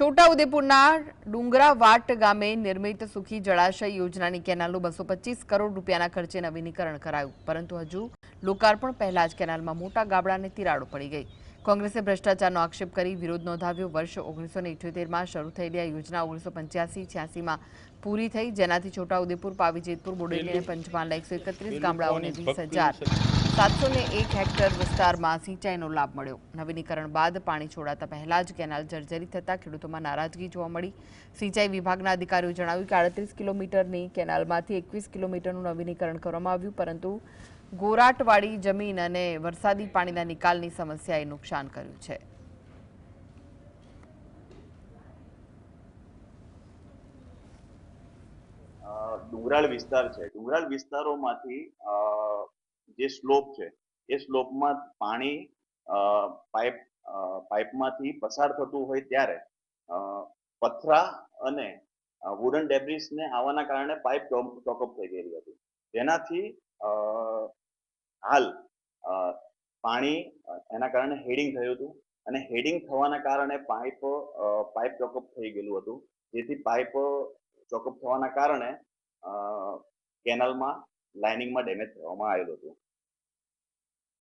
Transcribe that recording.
છોટાઉદેપુરના ડુંગરાવાટ ગામે નિર્મિત સુખી જળાશય યોજનાની કેનાલનું બસો કરોડ રૂપિયાના ખર્ચે નવીનીકરણ કરાયું. પરંતુ હજુ લોકાર્પણ પહેલા જ કેનાલમાં મોટા ગાબડાને તિરાડો પડી ગઈ. કોંગ્રેસે ભ્રષ્ટાચારનો આક્ષેપ કરી વિરોધ નોંધાવ્યો. વર્ષ ઓગણીસો ને ઇઠ્યોતેરમાં શરૂ થયેલી આ યોજના ઓગણીસો પંચ્યાસી છ્યાસીમાં પૂરી થઈ. જેનાથી છોટાઉદેપુર પાવીજેતપુર બોડેલી અને પંચમહાલના એકસો એકત્રીસ ગામડાઓને વીસ હજાર સાતસો ને એક હેક્ટર વિસ્તારમાં સિંચાઈનો લાભ મળ્યો. નવીનીકરણ બાદ પાણી છોડાતા પહેલા જ કેનાલ જર્જરિત થતા ખેડૂતોમાં નારાજગી જોવા મળી. સિંચાઈ વિભાગના અધિકારીઓ જણાવ્યું કે આડત્રીસ કિલોમીટરની કેનાલમાંથી એકવીસ કિલોમીટરનું નવીનીકરણ કરવામાં આવ્યું પરંતુ ગોરાટવાળી જમીન અને વરસાદી પાણીના નિકાલની સમસ્યાએ નુકસાન કર્યું છે. ડુંગરાળ વિસ્તાર છે. ડુંગરાળ વિસ્તારોમાંથી જે સ્લોપ છે, એ સ્લોપમાં પાણી પાઇપ પાઇપમાંથી પસાર થતું હોય ત્યારે પથરા અને વુડન ડેબ્રિસને આવવાના કારણે પાઇપ ટોકઅપ થઈ ગયેલી હતી. જેનાથી હાલ પાણી એના કારણે હેડિંગ થયું હતું અને હેડિંગ થવાના કારણે પાઇપ પાઇપ ચોકઅપ થઈ ગયેલું હતું. જેથી પાઇપ ચોકઅપ થવાના કારણે કેનલમાં, લાઇનિંગમાં ડેમેજ થવામાં આવેલું હતું.